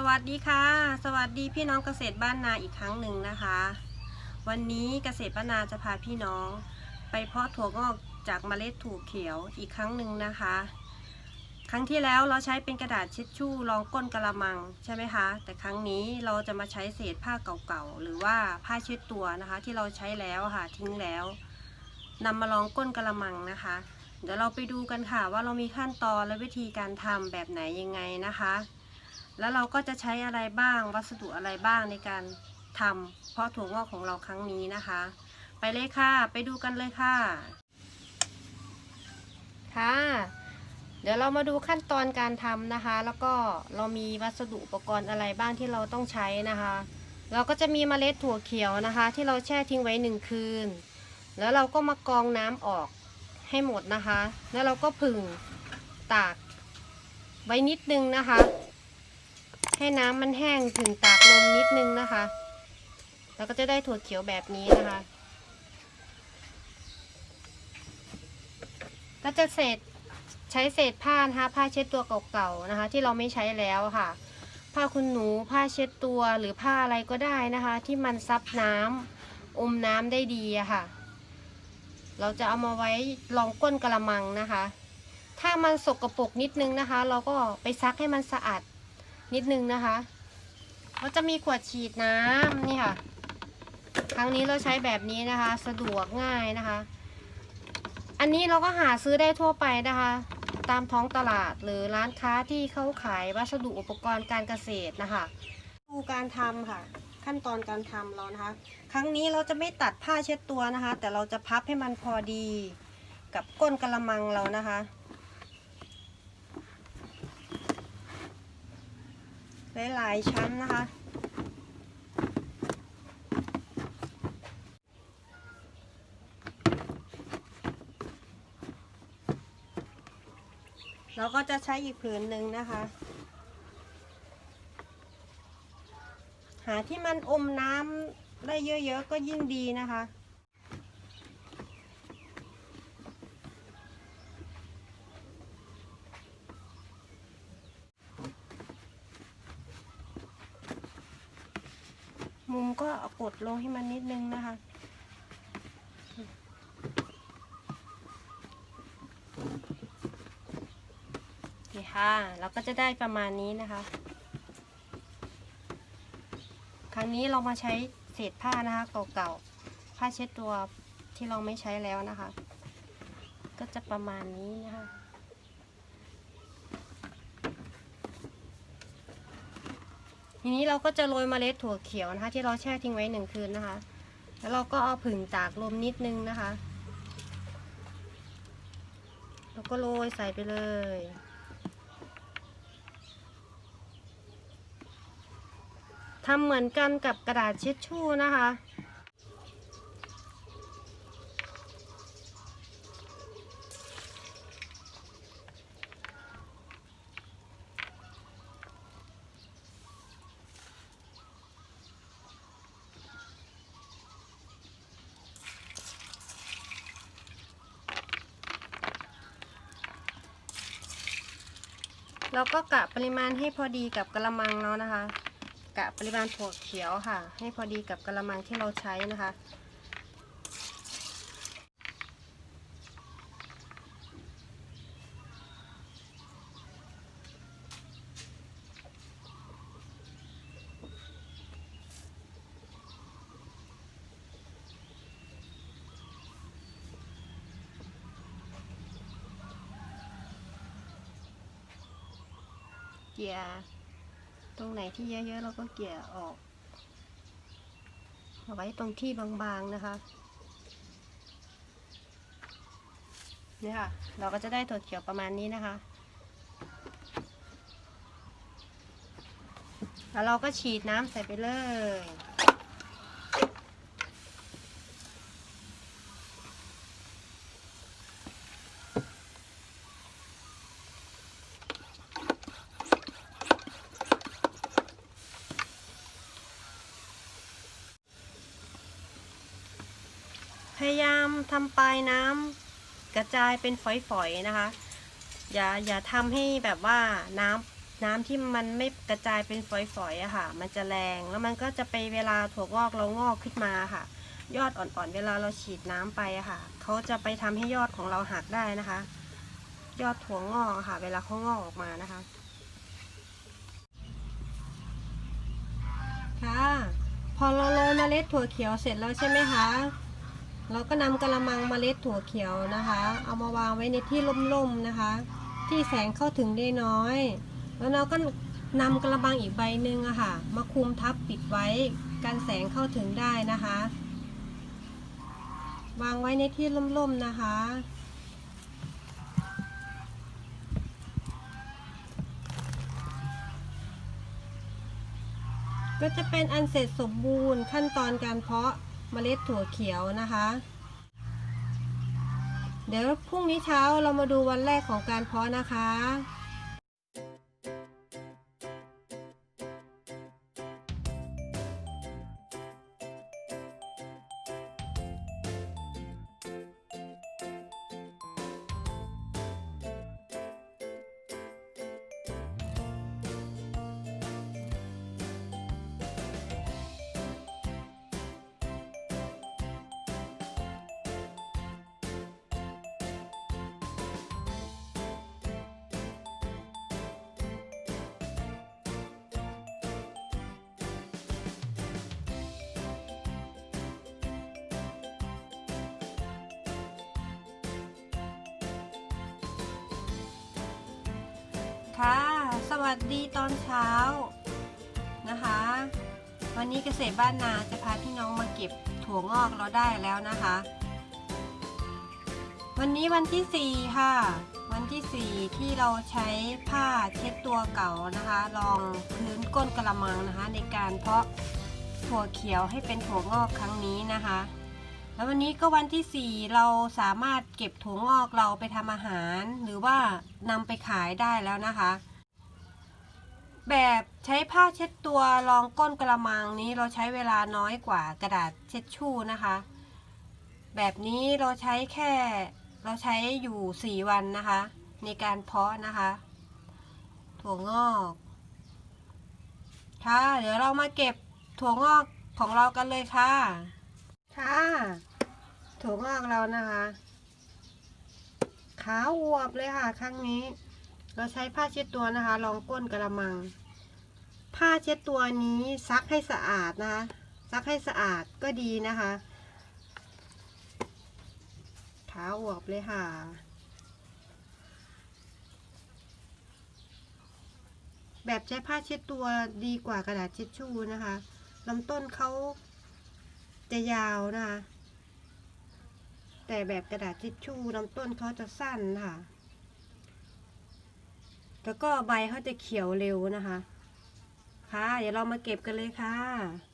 สวัสดีค่ะ สวัสดีพี่น้องเกษตรบ้านนาอีกครั้งหนึ่งนะคะ วันนี้เกษตรบ้านนาจะพาพี่น้อง ไปเพาะถั่วงอกจากเมล็ดถั่วเขียวอีกครั้งหนึ่งนะคะ ครั้งที่แล้วเราใช้เป็นกระดาษเช็ดชู่รองก้นกระมังใช่ไหมคะ แต่ครั้งนี้เราจะมาใช้เศษผ้าเก่าๆหรือว่าผ้าเช็ดตัวนะคะ ที่เราใช้แล้วค่ะทิ้งแล้วนำมาลองก้นกระมังนะคะ เดี๋ยวเราไปดูกันค่ะว่าเรามีขั้นตอนและวิธีการทำแบบไหนยังไงนะคะ แล้วเราก็จะใช้อะไรบ้าง วัสดุอะไรบ้างในการทำเพาะถั่วงอกของเราครั้งนี้นะคะ ไปเลยค่ะ ไปดูกันเลยค่ะ ค่ะ เดี๋ยวเรามาดูขั้นตอนการทำนะคะ แล้วก็เรามีวัสดุอุปกรณ์อะไรบ้างที่เราต้องใช้นะคะ เราก็จะมีเมล็ดถั่วเขียวนะคะ ที่เราแช่ทิ้งไว้หนึ่งคืน แล้วเราก็มากรองน้ำออกให้หมดนะคะ แล้วเราก็ผึ่งตากไว้นิดนึงนะคะ ให้น้ำมันแห้งถึงตากลมนิดนึงนะคะ แล้วก็จะได้ถั่วเขียวแบบนี้นะคะ ก็จะเศษใช้เศษผ้านะคะผ้าเช็ดตัวเก่าๆนะคะ ที่เราไม่ใช้แล้วค่ะ ผ้าคุณหนูผ้าเช็ดตัวหรือผ้าอะไรก็ได้นะคะ ที่มันซับน้ำอมน้ำได้ดีอะค่ะ เราจะเอามาไว้รองก้นกระมังนะคะ ถ้ามันสกรปรกนิดนึงนะคะ เราก็ไปซักให้มันสะอาด นิดนึงนะคะเราจะมีขวดฉีดน้ำนี่ค่ะ ครั้งนี้เราใช้แบบนี้นะคะ สะดวกง่ายนะคะ อันนี้เราก็หาซื้อได้ทั่วไปนะคะ ตามท้องตลาดหรือร้านค้าที่เขาขายวัสดุอุปกรณ์การเกษตรนะคะ ดูการทำค่ะ ขั้นตอนการทำเรานะคะ ครั้งนี้เราจะไม่ตัดผ้าเช็ดตัวนะคะ แต่เราจะพับให้มันพอดีกับก้นกระมังเรานะคะ หลายๆชั้นนะคะ เราก็จะใช้อีกผืนหนึ่งนะคะ หาที่มันอมน้ำได้เยอะๆก็ยิ่งดีนะคะ มุมก็เอากดลงให้มันนิดนึงนะคะ โอเคค่ะ เราก็จะได้ประมาณนี้นะคะ ครั้งนี้เรามาใช้เศษผ้านะคะเก่าๆ ผ้าเช็ดตัวที่เราไม่ใช้แล้วนะคะ ก็จะประมาณนี้นะคะ ทีนี้เราก็จะโรยเมล็ดถั่วเขียวนะคะ ที่เราแช่ทิ้งไว้หนึ่งคืนนะคะ แล้วเราก็เอาผึ่งตากลมนิดนึงนะคะ แล้วก็โรยใส่ไปเลยทำเหมือนกันกับกระดาษเช็ดชู่นะคะ เราก็กะปริมาณให้พอดีกับกระมังเนาะนะคะ กะปริมาณถั่วเขียวค่ะ ให้พอดีกับกระมังที่เราใช้นะคะ เกี่ยตรงไหนที่เยอะๆเราก็เกี่ยออกเอาไว้ตรงที่บางๆนะคะนี่ค่ะ เราก็จะได้ถั่วเขียวประมาณนี้นะคะ แล้วเราก็ฉีดน้ำใส่ไปเลย พยายามทำปลายน้ำกระจายเป็นฝอยๆนะคะ อย่าอย่าทำให้แบบว่าน้ำน้ำที่มันไม่กระจายเป็นฝอยๆอะค่ะ มันจะแรงแล้วมันก็จะไปเวลาถั่วงอกเรางอกขึ้นมาค่ะ ยอดอ่อนๆเวลาเราฉีดน้ำไปอะค่ะเขาจะไปทำให้ยอดของเราหักได้นะคะ ยอดถั่วงอกค่ะ เวลาเขางอกออกมานะคะค่ะพอเราโรยเมล็ดถั่วเขียวเสร็จแล้วใช่ไหมคะ เราก็นำกระมังเมล็ดถั่วเขียวนะคะ เอามาวางไว้ในที่ร่มๆนะคะ ที่แสงเข้าถึงได้น้อย แล้วเราก็นำกระมังอีกใบหนึ่งอะค่ะ มาคลุมทับปิดไว้กันแสงเข้าถึงได้นะคะ วางไว้ในที่ร่มๆนะคะ ก็จะเป็นอันเสร็จสมบูรณ์ขั้นตอนการเพาะ เมล็ดถั่วเขียวนะคะ เดี๋ยวพรุ่งนี้เช้าเรามาดูวันแรกของการเพาะนะคะ ค่ะ สวัสดีตอนเช้านะคะ วันนี้เกษตรบ้านนาจะพาพี่น้องมาเก็บถั่วงอกเราได้แล้วนะคะ วันนี้วันที่ 4 ค่ะ วันที่ 4 ที่เราใช้ผ้าเช็ดตัวเก่านะคะรองพื้นก้นกระมังนะคะ ในการเพาะถั่วเขียวให้เป็นถั่วงอกครั้งนี้นะคะ แล้ววันนี้ก็วันที่ 4 เราสามารถเก็บถั่วงอกเราไปทำอาหาร หรือว่านำไปขายได้แล้วนะคะ แบบใช้ผ้าเช็ดตัวรองก้นกระมังนี้เราใช้เวลาน้อยกว่ากระดาษเช็ดชู่นะคะ แบบนี้เราใช้แค่เราใช้อยู่ 4 วันนะคะ ในการเพาะนะคะ ถั่วงอกค่ะเดี๋ยวเรามาเก็บถั่วงอกของเรากันเลยค่ะ ค่ะถั่วงอกเรานะคะ ขาวอวบเลยค่ะ ครั้งนี้ เราใช้ผ้าเช็ดตัวนะคะรองก้นกระมัง ผ้าเช็ดตัวนี้ซักให้สะอาดนะคะ ซักให้สะอาดก็ดีนะคะขาวอวบเลยค่ะแบบใช้ผ้าเช็ดตัวดีกว่ากระดาษเช็ดชู่นะคะลำต้นเขา จะยาวนะคะ แต่แบบกระดาษทิชชู่ลำต้นเขาจะสั้นค่ะ แล้วก็ใบเขาจะเขียวเร็วนะคะ ค่ะ เดี๋ยวเรามาเก็บกันเลยค่ะ